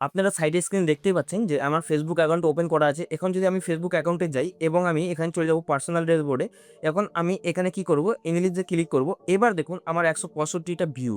আপনারা সাইডে স্ক্রিন দেখতেই পাচ্ছেন যে আমার ফেসবুক অ্যাকাউন্ট ওপেন করা আছে। এখন যদি আমি ফেসবুক অ্যাকাউন্টে যাই এবং আমি এখানে চলে যাব পার্সোনাল ড্যাশবোর্ডে এখন আমি এখানে কি করব? ইংলিশে ক্লিক করব। এবার দেখুন আমার একশো পঁয়ষট্টিটা ভিউ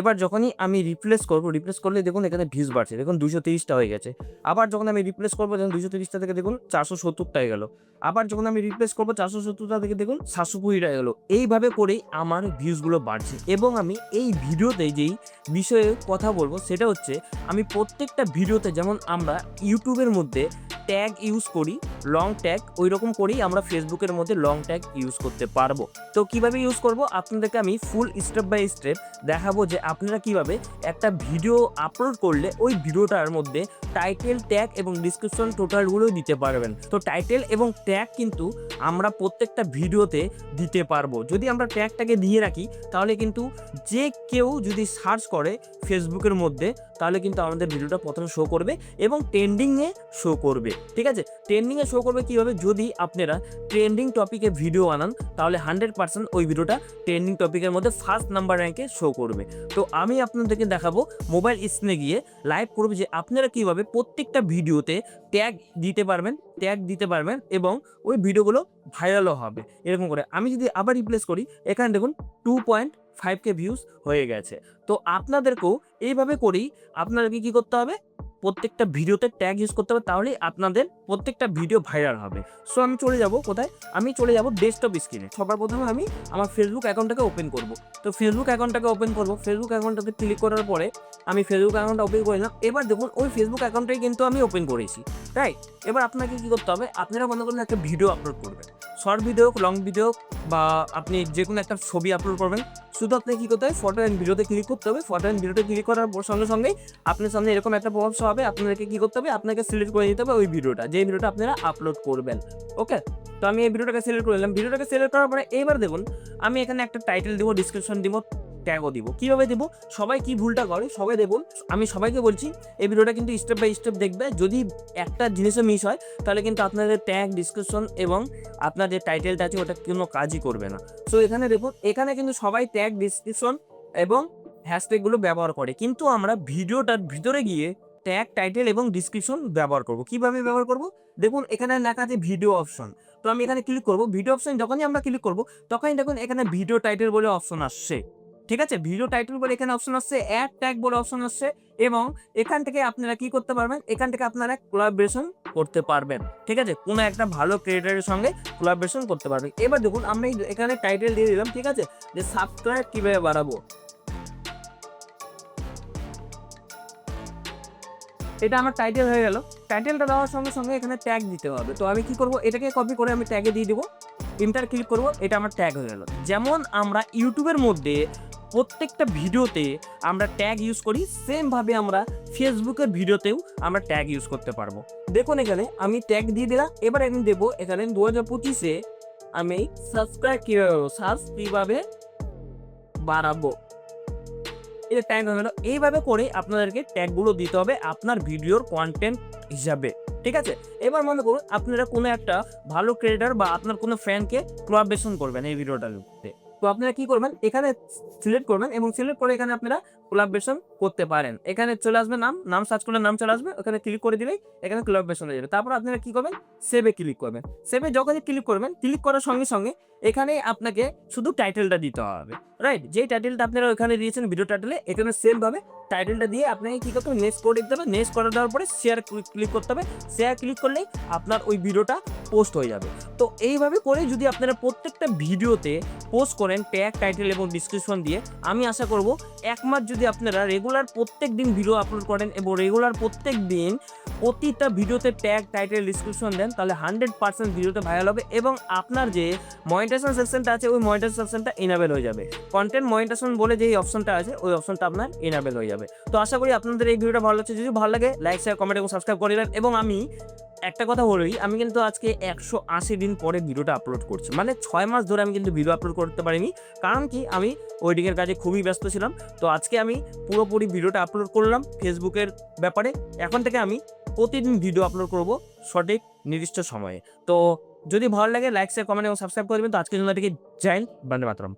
এবার যখনই আমি রিপ্লেস করব রিপ্লেস করলে দেখুন এখানে ভিউজ বাড়ছে, দেখুন দুশো তিরিশটা হয়ে গেছে। আবার যখন আমি রিপ্লেস করব, দেখুন দুশো তিরিশটা থেকে দেখুন চারশো সত্তরটা হয়ে গেল। আবার যখন আমি রিপ্লেস করব, চারশো সত্তরটা থেকে দেখুন সাতশো কুড়িটা হয়ে গেলো। এইভাবে করেই আমার ভিউজগুলো বাড়ছে। এবং আমি এই ভিডিওতে যেই বিষয়ে কথা বলব, সেটা হচ্ছে আমি প্রত্যেকটা ভিডিওতে যেমন আমরা ইউটিউবের মধ্যে ট্যাগ ইউজ করি লং ট্যাগ ওই রকম করেই আমরা ফেসবুকের মধ্যে লং ট্যাগ ইউজ করতে পারব। তো কীভাবে ইউজ করব? আপনাদেরকে আমি ফুল স্টেপ বাই স্টেপ দেখাবো যে আপনারা কীভাবে একটা ভিডিও আপলোড করলে ওই ভিডিওটার মধ্যে টাইটেল ট্যাগ এবং ডিসক্রিপশন টোটালগুলো দিতে পারবেন? তো টাইটেল এবং ট্যাগ কিন্তু আমরা প্রত্যেকটা ভিডিওতে দিতে পারব। যদি আমরা ট্যাগটাকে দিয়ে রাখি, তাহলে কিন্তু যে কেউ যদি সার্চ করে ফেসবুকের মধ্যে তাহলে কিন্তু আমাদের ভিডিওটা প্রথমে শো করবে এবং ট্রেন্ডিংয়ে শো করবে, ঠিক আছে? ট্রেন্ডিংয়ে শো করবে কীভাবে? যদি আপনারা ট্রেন্ডিং টপিকে ভিডিও আনান তাহলে হান্ড্রেড পার্সেন্ট ওই ভিডিওটা ট্রেন্ডিং টপিকের মধ্যে ফার্স্ট নাম্বার র্যাঙ্কে শো করবে। তো আমি আপনাদেরকে দেখাবো মোবাইল স্ক্রিনে গিয়ে লাইভ করব যে আপনারা কীভাবে প্রত্যেকটা ভিডিওতে ট্যাগ দিতে পারবেন ট্যাগ দিতে পারবেন এবং ওই ভিডিওগুলো ভাইরালও হবে, এরকম করে। আমি যদি আবার রিপ্লেস করি, এখানে দেখুন two point five K views হয়ে গেছে। তো আপনাদেরকেও এইভাবে করেই আপনাদেরকে কি করতে হবে? প্রত্যেকটা ভিডিওতে ট্যাগ ইউজ করতে হবে, তাহলেই আপনাদের প্রত্যেকটা ভিডিও ভাইরাল হবে। সো আমি চলে যাব কোথায়? আমি চলে যাব ডেস্কটপ স্ক্রিনে সবার প্রথমে আমি আমার ফেসবুক অ্যাকাউন্টটাকে ওপেন করব। তো ফেসবুক অ্যাকাউন্টটাকে ওপেন করব। ফেসবুক অ্যাকাউন্টটাকে ক্লিক করার পরে আমি ফেসবুক অ্যাকাউন্টটা ওপেন করে নিলাম। এবার দেখুন, ওই ফেসবুক অ্যাকাউন্টটাই কিন্তু আমি ওপেন করেছি। রাইট এবার আপনাকে কী করতে হবে? আপনারা মনে করুন একটা ভিডিও আপলোড করবেন। শর্ট ভিডিও লং ভিডিও বা আপনি যে কোনো একটা ছবি আপলোড করবেন। শুধু আপনাকে কী করতে হবে? ফটো অ্যান্ড ভিডিওতে ক্লিক করতে হবে। ফটো অ্যান্ড ভিডিওতে ক্লিক করার সঙ্গে সঙ্গেই আপনার সামনে এরকম একটা প্রভাব হবে, আপনাদেরকে কী করতে হবে? আপনাকে সিলেক্ট করে নিতে হবে ওই ভিডিওটা যে ভিডিওটা আপনারা আপলোড করবেন। ওকে তো আমি এই ভিডিওটাকে সিলেক্ট করে নিলাম। ভিডিওটাকে সিলেক্ট করার পরে এইবার দেখুন, আমি এখানে একটা টাইটেল দিব ডিসক্রিপশন দিব ট্যাগও দিব। কীভাবে দেবো? সবাই কি ভুলটা করে? সবাই দেখুন, আমি সবাইকে বলছি, এই ভিডিওটা কিন্তু স্টেপ বাই স্টেপ দেখবে। যদি একটা জিনিসও মিস হয়, তাহলে কিন্তু আপনাদের ট্যাগ ডিসক্রিপশন এবং আপনার যে টাইটেলটা আছে, ওটা কোনো কাজই করবে না। সো এখানে দেখুন, এখানে কিন্তু সবাই ট্যাগ ডিসক্রিপশন এবং হ্যাশট্যাগুলো ব্যবহার করে। কিন্তু আমরা ভিডিওটার ভিতরে গিয়ে ট্যাগ টাইটেল এবং ডিসক্রিপশন ব্যবহার করব। কীভাবে ব্যবহার করব? দেখুন, এখানে লেখা আছে ভিডিও অপশন তো আমি এখানে ক্লিক করব। ভিডিও অপশন যখনই আমরা ক্লিক করব, তখনই দেখুন এখানে ভিডিও টাইটেল বলে অপশন আসছে। ঠিক আছে? ভিডিও টাইটেল বলে এখানে অপশন আসছে অ্যাড ট্যাগ বলে অপশন আসছে এবং এখান থেকে আপনারা কি করতে পারবেন? এখান থেকে আপনারা কোলাবরেশন করতে পারবেন। ঠিক আছে? কোনো একটা ভালো ক্রিয়েটারের সঙ্গে কোলাবরেশন করতে পারবেন। এবার দেখুন, আমি এখানে টাইটেল দিয়ে দিলাম। ঠিক আছে? যে সাবস্ক্রাইব কীভাবে বাড়াবো? এটা আমার টাইটেল হয়ে গেল। টাইটেলটা দেওয়ার সঙ্গে সঙ্গে এখানে ট্যাগ দিতে হবে। তো আমি কি করব? এটাকে কপি করে আমি ট্যাগে দিয়ে দিব। ইন্টার ক্লিক করব, এটা আমার ট্যাগ হয়ে গেল। যেমন আমরা ইউটিউবের মধ্যে প্রত্যেকটা ভিডিওতে আমরা ট্যাগ ইউজ করি সেমভাবে আমরা ফেসবুকের ভিডিওতেও আমরা ট্যাগ ইউজ করতে পারব। দেখুন এখানে আমি ট্যাগ দিয়ে দিলাম, এবার আমি দেবো এখানে দু হাজার পঁচিশে আমি সাবস্ক্রাইব কীভাবে সার্চ কীভাবে বাড়াবো? এটা ট্যাগ হয়ে গেলো এইভাবে করে আপনাদেরকে ট্যাগগুলো দিতে হবে আপনার ভিডিওর কন্টেন্ট হিসাবে, ঠিক আছে? এবার মনে করুন, আপনারা কোনো একটা ভালো ক্রিয়েটার বা আপনার কোনো ফ্যানকে প্রবেশন করবেন এই ভিডিওটাতে তো আপনারা কি করবেন? এখানে সিলেক্ট করবেন এবং সিলেক্ট করে এখানে আপনারা কোলাবরেশন করতে পারেন। এখানে চলে আসবে নাম নাম সার্চ করলে নাম চলে আসবে। ওখানে ক্লিক করে দিলেই এখানে কোলাবরেশন হয়ে যাবে। তারপর আপনারা কি করবেন? সেভে ক্লিক করবেন। সেভে যখনই ক্লিক করবেন ক্লিক করার সঙ্গে সঙ্গে এখানে আপনাকে শুধু টাইটেলটা দিতে হবে। রাইট যেই টাইটেলটা আপনারা ওখানে দিয়েছেন ভিডিও টাইটেলে এখানে সেম ভাবে টাইটেলটা দিয়ে আপনাকে কি করতে হবে? নেক্সট করে দিতে হবে। নেক্সট করে দেওয়ার পরে শেয়ার ক্লিক করতে হবে। শেয়ার ক্লিক করলেই আপনার ওই ভিডিওটা পোস্ট হয়ে যাবে। তো এইভাবে করে যদি আপনারা প্রত্যেকটা ভিডিওতে পোস্ট করেন ট্যাগ টাইটেল এবং ডিসক্রিপশন দিয়ে। আমি আশা করব এক মাস যদি আপনারা রেগুলার প্রত্যেক দিন ভিডিও আপলোড করেন এবং রেগুলার প্রত্যেক দিন প্রতিটা ভিডিওতে ট্যাগ টাইটেল ডিসক্রিপশন দেন, তাহলে হান্ড্রেড পার্সেন্ট ভিডিওতে ভাইরাল হবে এবং আপনার যে মনিটেশন সেকশনটা আছে, ওই মনিটেশন সেকশনটা ইনাবেল হয়ে যাবে। কন্টেন্ট মনিটেশন বলে যেই অপশনটা আছে, ওই অপশনটা আপনার ইনাবেল হয়ে যাবে। তো আশা করি আপনাদের এই ভিডিওটা ভালো লাগছে। যদি ভালো লাগে লাইক শেয়ার কমেন্ট এবং সাবস্ক্রাইব করে এবং আমি একটা কথা বলি, আমি কিন্তু আজকে একশো আশি দিন পরে ভিডিওটা আপলোড করছি। মানে ছয় মাস ধরে আমি কিন্তু ভিডিও আপলোড করতে পারিনি, কারণ কি আমি ওয়েডিংয়ের কাজে খুবই ব্যস্ত ছিলাম। তো আজকে আমি পুরোপুরি ভিডিওটা আপলোড করলাম ফেসবুকের ব্যাপারে। এখন থেকে আমি প্রতিদিন ভিডিও আপলোড করব সঠিক, নির্দিষ্ট সময়ে। তো যদি ভালো লাগে লাইক শেয়ার কমেন্ট এবং সাবস্ক্রাইব করে দেবেন। তো আজকের জন্য এটিকে জয়েন বন্দে মাতরম।